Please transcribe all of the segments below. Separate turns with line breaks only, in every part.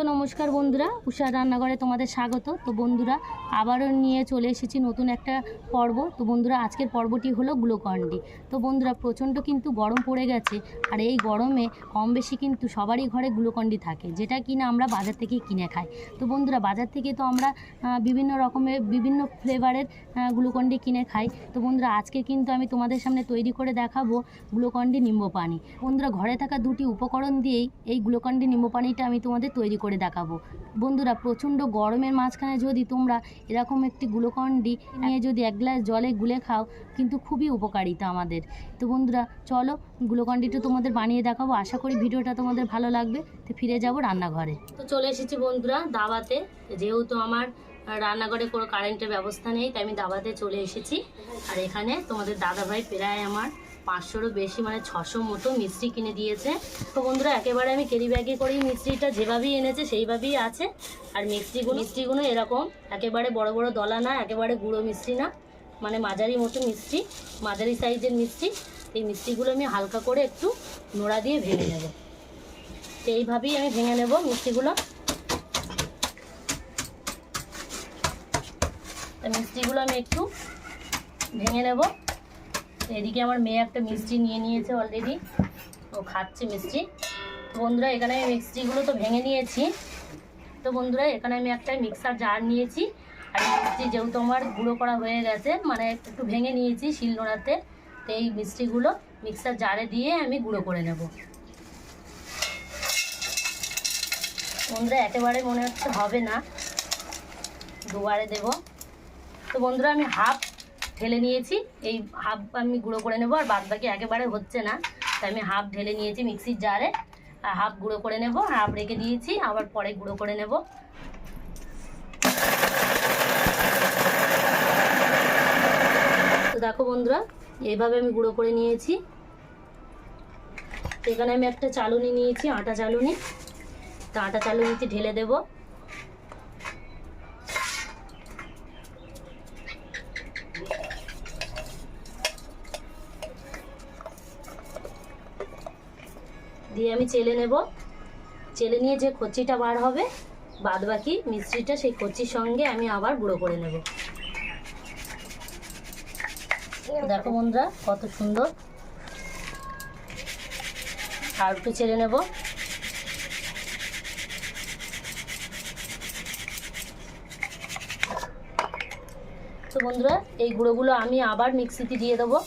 তো নমস্কার বন্ধুরা, উষার রান্নাঘরে তোমাদের স্বাগত। তো বন্ধুরা, আবারও নিয়ে চলে এসেছি নতুন একটা পর্ব। তো বন্ধুরা, আজকের পর্বটি হলো গ্লুকন্ডি। তো বন্ধুরা, প্রচণ্ড কিন্তু গরম পড়ে গেছে, আর এই গরমে কম বেশি কিন্তু সবারই ঘরে গ্লুকন্ডি থাকে, যেটা কিনা আমরা বাজার থেকে কিনে খাই। তো বন্ধুরা, বাজার থেকে তো আমরা বিভিন্ন রকমের, বিভিন্ন ফ্লেভারের গ্লুকন্ডি কিনে খাই। তো বন্ধুরা, আজকে কিন্তু আমি তোমাদের সামনে তৈরি করে দেখাবো গ্লুকন্ডি নিম্ব পানি বন্ধুরা, ঘরে থাকা দুটি উপকরণ দিয়েই এই গ্লুকন্ডি নিম্ব পানিটা আমি তোমাদের তৈরি করে দেখাবো। বন্ধুরা, প্রচণ্ড গরমের মাঝখানে যদি তোমরা এরকম একটি গ্লুকন্ডি নিয়ে যদি এক গ্লাস জলে গুলে খাও, কিন্তু খুবই উপকারিতা আমাদের। তো বন্ধুরা, চলো গ্লুকন্ডিটা তোমাদের বানিয়ে দেখাবো। আশা করি ভিডিওটা তোমাদের ভালো লাগবে। তো ফিরে যাব রান্নাঘরে। তো চলে এসেছি বন্ধুরা দাওয়াতে। যেহেতু আমার রান্নাঘরে কোনো কারেন্টের ব্যবস্থা নেই, তাই আমি দাবাতে চলে এসেছি। আর এখানে তোমাদের দাদাভাই প্রায় আমার পাঁচশোরও বেশি মানে ছশো মতো মিষ্টি কিনে দিয়েছে। তো বন্ধুরা, একেবারে আমি ক্যারি ব্যাগে করেই মিষ্টিটা যেভাবেই এনেছে সেইভাবেই আছে। আর মিষ্টিগুলো মিষ্টিগুলো এরকম, একেবারে বড় বড় দলা না, একেবারে গুঁড়ো মিষ্টি না মানে মাঝারি মতো মিষ্টি, মাঝারি সাইজের মিষ্টি। এই মিষ্টিগুলো আমি হালকা করে একটু নোড়া দিয়ে ভেঙে নেব। এইভাবেই আমি ভেঙে নেব মিষ্টিগুলো। মিষ্টিগুলো আমি একটু ভেঙে নেব। এদিকে আমার মেয়ে একটা মিষ্টি নিয়ে নিয়েছে অলরেডি ও খাচ্ছে মিষ্টি। তো বন্ধুরা, এখানে আমি মিষ্টিগুলো তো ভেঙে নিয়েছি। তো বন্ধুরা, এখানে আমি একটা মিক্সার জার নিয়েছি। আর মিষ্টি যেহেতু আমার গুঁড়ো করা হয়ে গেছে মানে একটু ভেঙে নিয়েছি শিলনোড়াতে, তো এই মিষ্টিগুলো মিক্সার জারে দিয়ে আমি গুঁড়ো করে নেব। বন্ধুরা, একেবারে মনে হচ্ছে হবে না। দুবারে দেবো। তো বন্ধুরা, আমি হাফ ঢেলে নিয়েছি। এই হাফ আমি গুঁড়ো করে নেব, আর বাদ বাকি একেবারে হচ্ছে না। তাই আমি হাফ ঢেলে নিয়েছি মিক্সির জারে আর হাফ গুঁড়ো করে নেব হাফ রেখে দিয়েছি, আবার পরে গুঁড়ো করে নেব। তো দেখো বন্ধুরা, এইভাবে আমি গুঁড়ো করে নিয়েছি। এখানে আমি একটা চালুনি নিয়েছি, আটা চালুনি। তো আটা চালুনিতে ঢেলে দেবো। দিয়ে আমি চেলে নেব। চেলে নিয়ে যে কচিটা বার হবে বাদ বাকি মিষ্টিটা সেই কচির সঙ্গে আমি আবার গুঁড়ো করে নেব। দেখো বন্ধুরা, কত সুন্দর। আর একটু চেলে নেব। তো বন্ধুরা, এই গুঁড়োগুলো আমি আবার মিক্সিতে দিয়ে দেবো।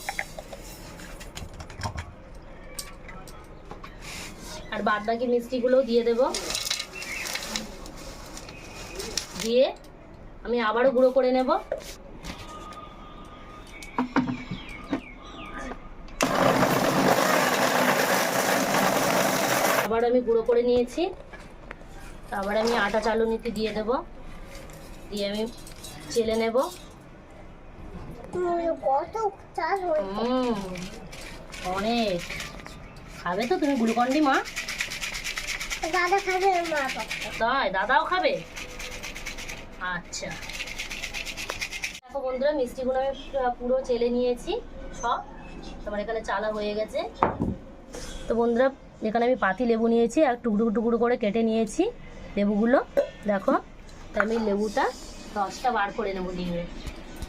আর বাদ বাকি মিষ্টিগুলোও দিয়ে দেব। দিয়ে আমি আবারও গুঁড়ো করে নেব। আবার আমি গুঁড়ো করে নিয়েছি। আবার আমি আটা চালুনিতে দিয়ে দেব। দিয়ে আমি চেলে নেব। অনেক। খাবে তো তুমি গ্লুকন্ডি মা?
দাদা খাবে
তাই, দাদাও খাবে? আচ্ছা। দেখো বন্ধুরা মিষ্টিগুলো আমি পুরো চেলে নিয়েছি, সব। তোমার এখানে চালা হয়ে গেছে। তো বন্ধুরা, এখানে আমি পাতি লেবু নিয়েছি আর টুকরো টুকরো করে কেটে নিয়েছি লেবুগুলো। দেখো, তো আমি লেবুটা রসটা বার করে নেব দিয়ে।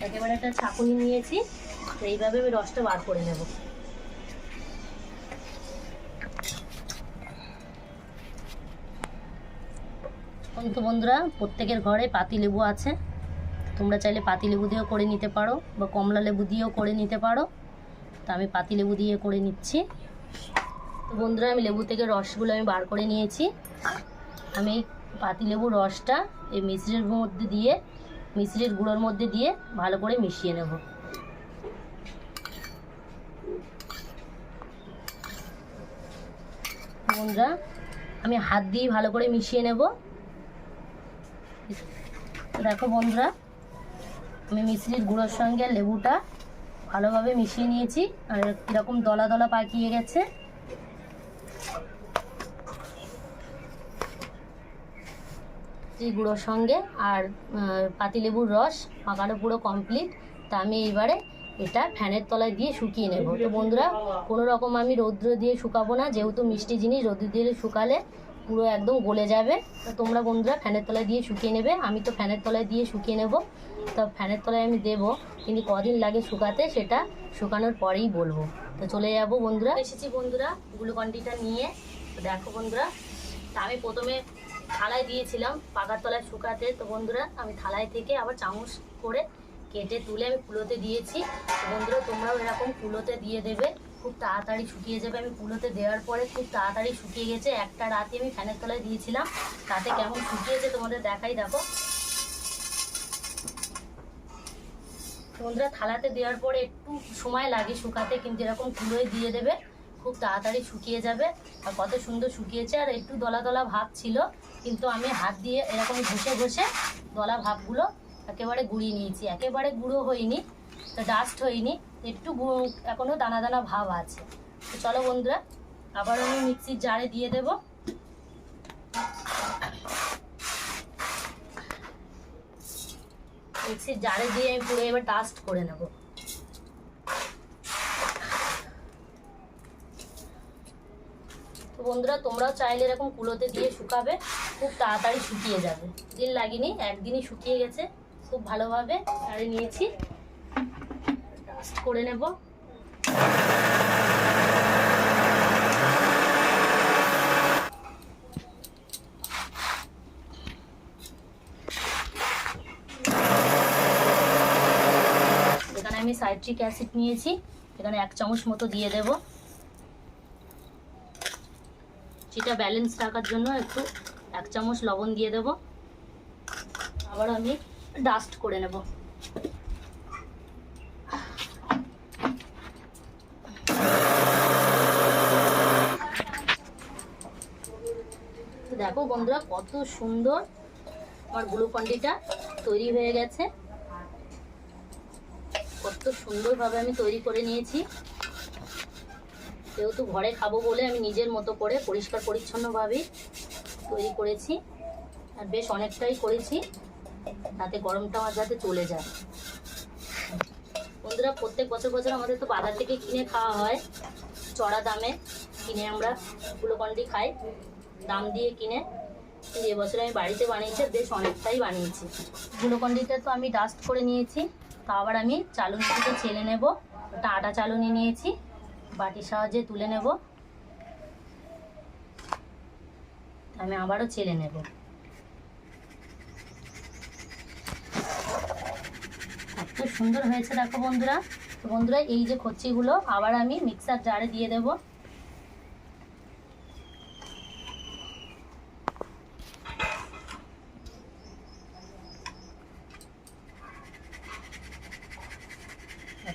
একেবারে একটা ছাকুনি নিয়েছি এইভাবে আমি রসটা বার করে নেব। কিন্তু বন্ধুরা, প্রত্যেকের ঘরে পাতি লেবু আছে। তোমরা চাইলে পাতি লেবু দিয়েও করে নিতে পারো বা কমলা লেবু দিয়েও করে নিতে পারো। তো আমি পাতি লেবু দিয়ে করে নিচ্ছি। তো বন্ধুরা, আমি লেবু থেকে রসগুলো আমি বার করে নিয়েছি। আমি এই পাতি লেবুর রসটা এই মিশ্রির মধ্যে দিয়ে, মিশ্রির গুঁড়োর মধ্যে দিয়ে ভালো করে মিশিয়ে নেব। বন্ধুরা, আমি হাত দিয়ে ভালো করে মিশিয়ে নেব। দেখো বন্ধুরা, আমি মিশ্রির গুঁড়োর সঙ্গে লেবুটা ভালোভাবে মিশিয়ে নিয়েছি, আর কীরকম দলা দলা পাকিয়ে গেছে। এই গুঁড়োর সঙ্গে আর পাতিলেবুর রস মাখানো পুরো কমপ্লিট তা আমি এইবারে এটা ফ্যানের তলায় দিয়ে শুকিয়ে নেব। তো বন্ধুরা, কোনো রকম আমি রৌদ্র দিয়ে শুকাবো না, যেহেতু মিষ্টি জিনিস রৌদ্র দিয়ে শুকালে পুরো একদম গলে যাবে। তোমরা বন্ধুরা ফ্যানের তলায় দিয়ে শুকিয়ে নেবে। আমি তো ফ্যানের তলায় দিয়ে শুকিয়ে নেব। তো ফ্যানের তলায় আমি দেবো। কিন্তু কদিন লাগে শুকাতে সেটা শুকানোর পরেই বলব। তো চলে যাব বন্ধুরা। এসেছি বন্ধুরা গ্লুকন্ডিটা নিয়ে। দেখো বন্ধুরা, তা আমি প্রথমে থালায় দিয়েছিলাম পাকার তলায় শুকাতে। তো বন্ধুরা, আমি থালায় থেকে আবার চামচ করে কেটে তুলে আমি কুলোতে দিয়েছি। বন্ধুরা, তোমরাও এরকম কুলোতে দিয়ে দেবে। খুব তাড়াতাড়ি শুকিয়ে যাবে। আমি কুলোতে দেওয়ার পরে খুব তাড়াতাড়ি শুকিয়ে গেছে। একটা রাতে আমি ফ্যানের তলায় দিয়েছিলাম। তাতে কেমন শুকিয়েছে তোমাদের দেখাই, দেখো। বন্ধুরা থালাতে দেওয়ার পরে একটু সময় লাগে শুকাতে, কিন্তু এরকম কুলোয় দিয়ে দেবে, খুব তাড়াতাড়ি শুকিয়ে যাবে। আর কত সুন্দর শুকিয়েছে। আর একটু দলা দলা ভাব ছিল, কিন্তু আমি হাত দিয়ে এরকম ঘষে ঘষে দলা ভাবগুলো একেবারে গুঁড়িয়ে নিয়েছি। একেবারে গুঁড়ো হয়নি, তো ডাস্ট হয়নি। একটু এখনও দানা দানা ভাব আছে। তো চলো বন্ধুরা, আবার আমি মিক্সির জারে দিয়ে দেবো। মিক্সির জারে দিয়ে আমি পুরো এবার ডাস্ট করে নেব। তো বন্ধুরা, তোমরাও চাইলে এরকম কুলোতে দিয়ে শুকাবে, খুব তাড়াতাড়ি শুকিয়ে যাবে। দিন লাগেনি, একদিনই শুকিয়ে গেছে, খুব ভালোভাবে আরে নিয়েছি। ডাস্ট করে নেব। এখানে আমি সাইট্রিক অ্যাসিড নিয়েছি। এখানে এক চামচ মতো দিয়ে দেব। সেটা ব্যালেন্স রাখার জন্য একটু এক চামচ লবণ দিয়ে দেব। আবার আমি ডাস্ট করে নেব তো দেখো বন্ধুরা, কত সুন্দর আমার গ্লুকন্ডিটা তৈরি হয়ে গেছে। কত সুন্দরভাবে আমি তৈরি করে নিয়েছি। যেহেতু ঘরে খাব বলে আমি নিজের মতো করে পরিষ্কার পরিচ্ছন্নভাবেই তৈরি করেছি আর বেশ অনেকটাই করেছি, তাতে গরমটা আমার যাতে চলে যায়। বন্ধুরা, প্রত্যেক বছর বছর আমাদের তো বাজার থেকে কিনে খাওয়া হয়, চড়া দামে কিনে আমরা গ্লুকন্ডি খাই। দাম দিয়ে কিনে কিন্তু এবছর আমি বাড়িতে বানিয়েছি বেশ অনেকটাই বানিয়েছি। গ্লুকন্ডিটা তো আমি ডাস্ট করে নিয়েছি, তা আবার আমি চালুনি থেকে ছেলে নেব। ওটা আটা চালুনি নিয়েছি, বাটির সাহায্যে তুলে নেব। আমি আবারও ছেলে নেব। এত সুন্দর হয়েছে, দেখো বন্ধুরা। তো বন্ধুরা, এই যে কচ্ছিগুলো আবার আমি মিক্সার জারে দিয়ে দেব।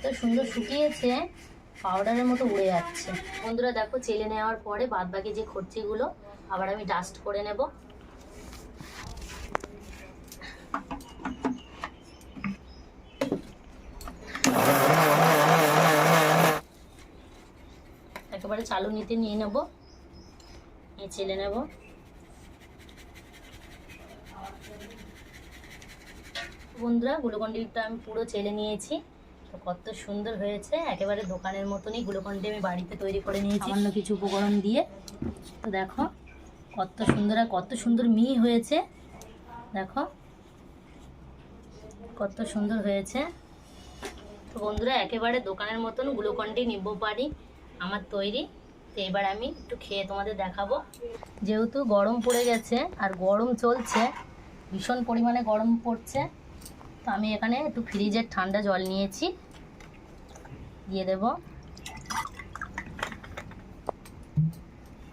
এত সুন্দর শুকিয়েছে পাউডারের মতো উড়ে যাচ্ছে। বন্ধুরা দেখো, চেলে নেওয়ার পরে বাদ বাকি যে খরচিগুলো, আবার আমি ডাস্ট করে নেব। একেবারে চালু নিতে নিয়ে নেব। নিয়ে চেলে নেব। বন্ধুরা গ্লুকন্ডিটা আমি পুরো চেলে নিয়েছি। তো কত সুন্দর হয়েছে। একেবারে দোকানের মতনই গ্লুকন্ডি আমি বাড়িতে তৈরি করে নিয়েছি। অন্য কিছু উপকরণ দিয়ে। তো দেখো, কত সুন্দর আর কত সুন্দর মিহি হয়েছে। দেখো, কত সুন্দর হয়েছে। তো বন্ধুরা, একেবারে দোকানের মতন গ্লুকন্ডি নিব পারি আমার তৈরি। তো এবার আমি একটু খেয়ে তোমাদের দেখাবো। যেহেতু গরম পড়ে গেছে আর গরম চলছে, ভীষণ পরিমাণে গরম পড়ছে তো আমি এখানে একটু ফ্রিজের ঠান্ডা জল নিয়েছি। দিয়ে দেব।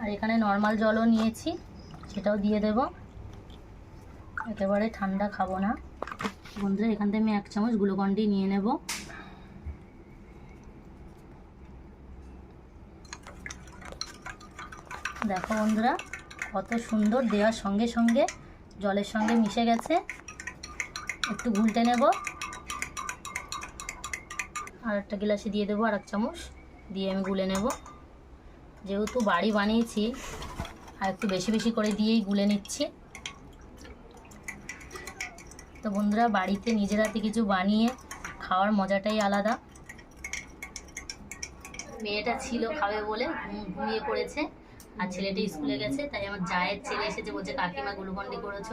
আর এখানে নর্মাল জলও নিয়েছি, সেটাও দিয়ে দেব। একেবারে ঠান্ডা খাব না। বন্ধুরা, এখান থেকে আমি এক চামচ গ্লুকন্ডি নিয়ে নেব। দেখো বন্ধুরা, কত সুন্দর দেওয়ার সঙ্গে সঙ্গে জলের সঙ্গে মিশে গেছে। একটু ঘুলটে নেব। আর একটা গ্লাসে দিয়ে দেবো আর এক চামচ। দিয়ে আমি গুলে নেব। যেহেতু বাড়ি বানিয়েছি, আর একটু বেশি বেশি করে দিয়েই গুলে নিচ্ছি। তো বন্ধুরা, বাড়িতে নিজের হাতে কিছু বানিয়ে খাওয়ার মজাটাই আলাদা। মেয়েটা ছিল খাবে বলে ঘুমিয়ে পড়েছে, আর ছেলেটি স্কুলে গেছে, তাই আমার জায়ের ছেলে এসেছে বলছে, কাকিমা গ্লুকন্ডি করেছ।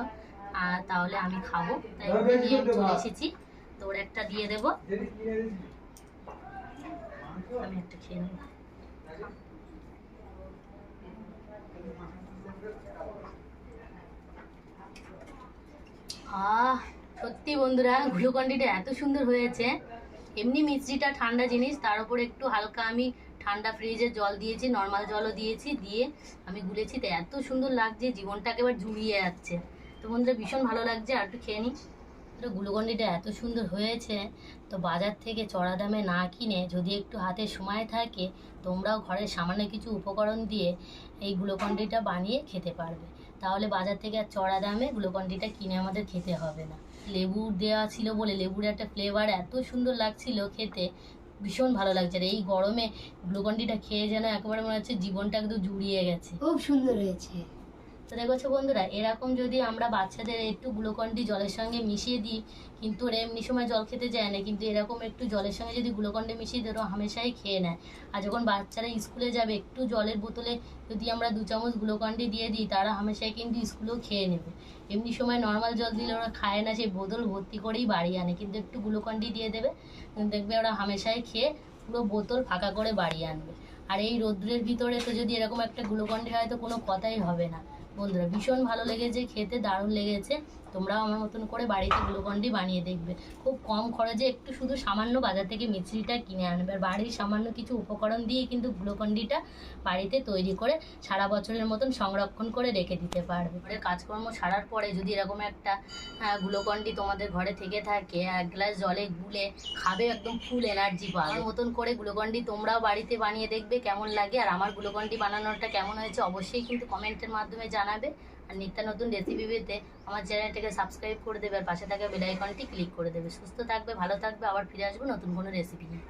আর তাহলে আমি খাব। তাই নিয়ে চলে এসেছি। তো ওর একটা দিয়ে দেবো। আমি একটা খেয়ে নেব। আহ সত্যি বন্ধুরা গ্লুকন্ডিটা এত সুন্দর হয়েছে। এমনি মিষ্টিটা ঠান্ডা জিনিস তার উপর একটু হালকা আমি ঠান্ডা ফ্রিজের জল দিয়েছি নর্মাল জলও দিয়েছি দিয়ে আমি গুলেছি। তো এত সুন্দর লাগছে জীবনটা একেবারে জুড়িয়ে যাচ্ছে। তো বন্ধুরা, ভীষণ ভালো লাগছে। আর একটু খেয়ে নিই তো গ্লুকন্ডিটা এত সুন্দর হয়েছে, তো বাজার থেকে চড়া দামে না কিনে যদি একটু হাতে সময় থাকে, তোমরাও ঘরের সামান্য কিছু উপকরণ দিয়ে এই গ্লুকন্ডিটা বানিয়ে খেতে পারবে। তাহলে বাজার থেকে আর চড়া দামে গ্লুকন্ডিটা কিনে আমাদের খেতে হবে না। লেবু দেওয়া ছিল বলে, লেবুর একটা ফ্লেভার এত সুন্দর লাগছিল খেতে, ভীষণ ভালো লাগছে। আর এই গরমে গ্লুকন্ডিটা খেয়ে যেন একেবারে মনে হচ্ছে জীবনটা একদম জুড়িয়ে গেছে।
খুব সুন্দর হয়েছে।
তো দেখছ বন্ধুরা, এরকম যদি আমরা বাচ্চাদের একটু গ্লুকন্ডি জলের সঙ্গে মিশিয়ে দিই, কিন্তু ওরা এমনি সময় জল খেতে যায় না, কিন্তু এরকম একটু জলের সঙ্গে যদি গ্লুকন্ডি মিশিয়ে দিই ওরা হামেশাই খেয়ে নেয়। আর যখন বাচ্চারা স্কুলে যাবে, একটু জলের বোতলে যদি আমরা দু চামচ গ্লুকন্ডি দিয়ে দিই, তারা হামেশাই কিন্তু স্কুলেও খেয়ে নেবে। এমনি সময় নর্মাল জল দিলে ওরা খায় না, সেই বোতল ভর্তি করেই বাড়ি আনে, কিন্তু একটু গ্লুকন্ডি দিয়ে দেবে দেখবে ওরা হামেশাই খেয়ে পুরো বোতল ফাঁকা করে বাড়ি আনবে। আর এই রোদ্রের ভিতরে তো যদি এরকম একটা গ্লুকন্ডি হয়, তো কোনো কথাই হবে না। বন্ধুরা ভীষণ ভালো লেগেছে খেতে দারুণ লেগেছে। তোমরাও আমার মতন করে বাড়িতে গ্লুকন্ডি বানিয়ে দেখবে। খুব কম খরচে একটু শুধু সামান্য বাজার থেকে মিশ্রিটা কিনে আনবে। আর বাড়ির সামান্য কিছু উপকরণ দিয়ে কিন্তু গ্লুকন্ডিটা বাড়িতে তৈরি করে সারা বছরের মতন সংরক্ষণ করে রেখে দিতে পারবে। ঘরে কাজকর্ম সারার পরে যদি এরকম একটা গ্লুকন্ডি তোমাদের ঘরে থেকে থাকে, এক গ্লাস জলে গুলে খাবে একদম ফুল এনার্জি আমার মতন করে গ্লুকন্ডি তোমরাও বাড়িতে বানিয়ে দেখবে কেমন লাগে। আর আমার গ্লুকন্ডি বানানোটা কেমন হয়েছে অবশ্যই কিন্তু কমেন্টের মাধ্যমে জানাবে। নিত্য নতুন রেসিপি পেতে আমার চ্যানেলটাকে সাবস্ক্রাইব করে দেবে আর পাশে থাকা বেল আইকনটি ক্লিক করে দেবে। সুস্থ থাকবে, ভালো থাকবে, আবার ফিরে আসব নতুন কোনো রেসিপি নিয়ে।